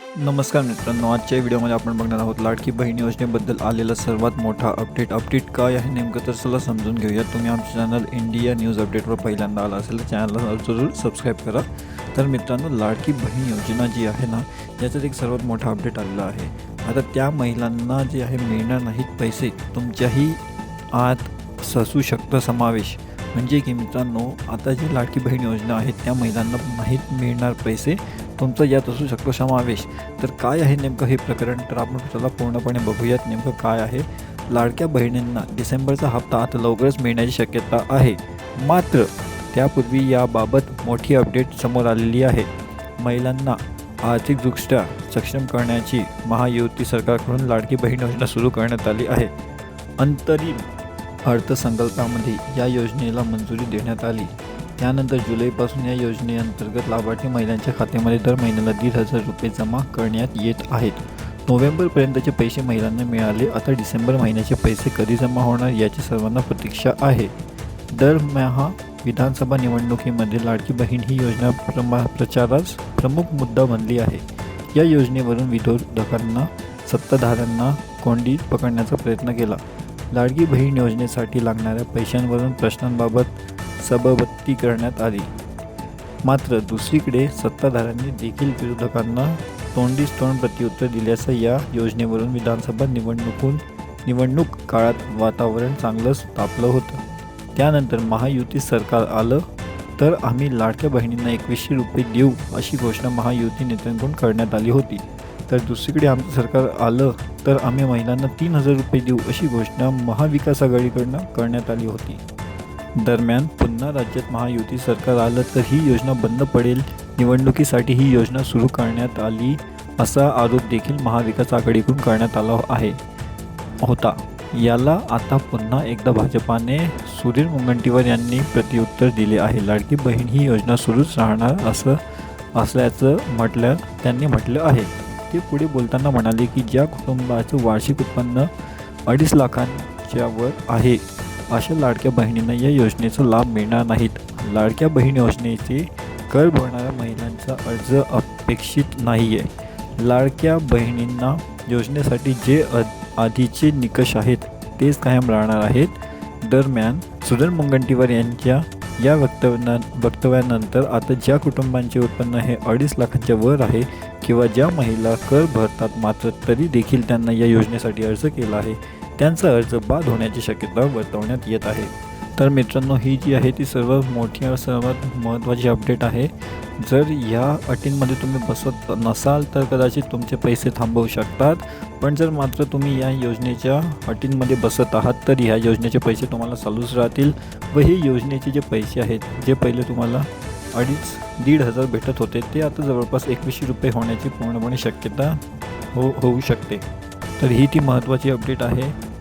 नमस्कार मित्रांनो आजच्या व्हिडिओमध्ये आपण बघणार आहोत लाडकी बहीण योजनेबद्दल आलेला सर्वात मोठा अपडेट अपडेट काय आहे नेमकं तर चला समजून घेऊया. तुम्ही आमचं चॅनल इंडिया न्यूज अपडेटवर पहिल्यांदा आला असेल तर चॅनलला जरूर सबस्क्राईब करा. तर मित्रांनो लाडकी बहीण योजना जी आहे ना याच्यात एक सर्वात मोठा अपडेट आलेला आहे. आता त्या महिलांना जे आहे मिळणार नाहीत पैसे तुमच्याही आत ससू शकतं समावेश. म्हणजे की मित्रांनो आता जी लाडकी बहीण योजना आहे त्या महिलांना नाहीत मिळणार पैसे तुमचा यात असू शकतो समावेश. तर काय आहे नेमकं हे प्रकरण? तर आपण त्याला पूर्णपणे बघूयात नेमकं काय आहे. लाडक्या बहिणींना डिसेंबरचा हप्ता आता लवकरच मिळण्याची शक्यता आहे. मात्र त्यापूर्वी याबाबत मोठी अपडेट समोर आलेली आहे. महिलांना आर्थिकदृष्ट्या सक्षम करण्याची महायुती सरकारकडून लाडकी बहीण योजना सुरू करण्यात आली आहे. अंतरिम अर्थसंकल्पामध्ये या योजनेला मंजुरी देण्यात आली. त्यानंतर जुलैपासून या योजनेअंतर्गत लाभार्थी महिलांच्या खात्यामध्ये दर महिन्याला दीड हजार रुपये जमा करण्यात येत आहेत. नोव्हेंबरपर्यंतचे पैसे महिलांना मिळाले. आता डिसेंबर महिन्याचे पैसे कधी जमा होणार याची सर्वांना प्रतीक्षा आहे. दरमहा विधानसभा निवडणुकीमध्ये लाडकी बहीण ही योजना प्रमा प्रचारास प्रमुख मुद्दा बनली आहे. या योजनेवरून विरोधकांना सत्ताधाऱ्यांना कोंडी पकडण्याचा प्रयत्न केला. लाडकी बहीण योजनेसाठी लागणाऱ्या पैशांवरून प्रश्नांबाबत सबबत्ती करण्यात आली. मात्र दुसरीकडे सत्ताधाऱ्यांनी देखील विरोधकांना तोंडीस तोंड प्रत्युत्तर दिल्याचं या योजनेवरून विधानसभा निवडणुकून निवडणूक काळात वातावरण चांगलंच तापलं होतं. त्यानंतर महायुती सरकार आलं तर आम्ही लाडक्या बहिणींना एकवीसशे रुपये देऊ अशी घोषणा महायुती नेत्यांकडून करण्यात आली होती. तर दुसरीकडे आमचं सरकार आलं तर आम्ही महिलांना तीन हजार रुपये देऊ अशी घोषणा महाविकास आघाडीकडनं करण्यात आली होती. दरम्यान पुन्हा राज्यात महायुती सरकार आलं तर ही योजना बंद पडेल. निवडणुकीसाठी ही योजना सुरू करण्यात आली असा आरोप देखील महाविकास आघाडीकडून करण्यात आला आहे होता. याला आता पुन्हा एकदा भाजपाने सुधीर मुनगंटीवार यांनी प्रत्युत्तर दिले आहे. लाडकी बहीण ही योजना सुरूच राहणार असं असल्याचं म्हटलं त्यांनी म्हटलं आहे. ते पुढे बोलताना म्हणाले की ज्या कुटुंबाचं वार्षिक उत्पन्न अडीच लाखांच्यावर आहे अशा लाडक्या बहिणींना या योजनेचा लाभ मिळणार नाहीत. लाडक्या बहीण योजनेचे कर भरणाऱ्या महिलांचा अर्ज अपेक्षित नाही आहे लाडक्या बहिणींना योजनेसाठी जे अ आधीचे निकष आहेत तेच कायम राहणार आहेत. दरम्यान सुधीर मुनगंटीवार यांच्या या वक्तव्या वक्तव्यानंतर आता ज्या कुटुंबांचे उत्पन्न हे अडीच लाखांच्या वर आहे किंवा ज्या महिला कर भरतात मात्र तरी देखील त्यांना या योजनेसाठी अर्ज केला आहे त्यांचा अर्ज बाद होण्याची शक्यता वर्तवण्यात येत आहे. तर मित्रांनो ही जी आहे ती सर्वात मोठी सर्वात महत्त्वाची अपडेट आहे. जर या अटींमध्ये तुम्ही बसत नसाल तर कदाचित तुमचे पैसे थांबवू शकतात. पण जर मात्र तुम्ही या योजनेच्या अटींमध्ये बसत आहात तर ह्या योजनेचे पैसे तुम्हाला चालूच राहतील व ही योजनेचे जे पैसे आहेत जे पहिले तुम्हाला अडीच दीड हजार भेटत होते ते आता जवळपास एकवीसशे रुपये होण्याची पूर्णपणे शक्यता हो होऊ शकते. तर ही ती महत्त्वाची अपडेट आहे.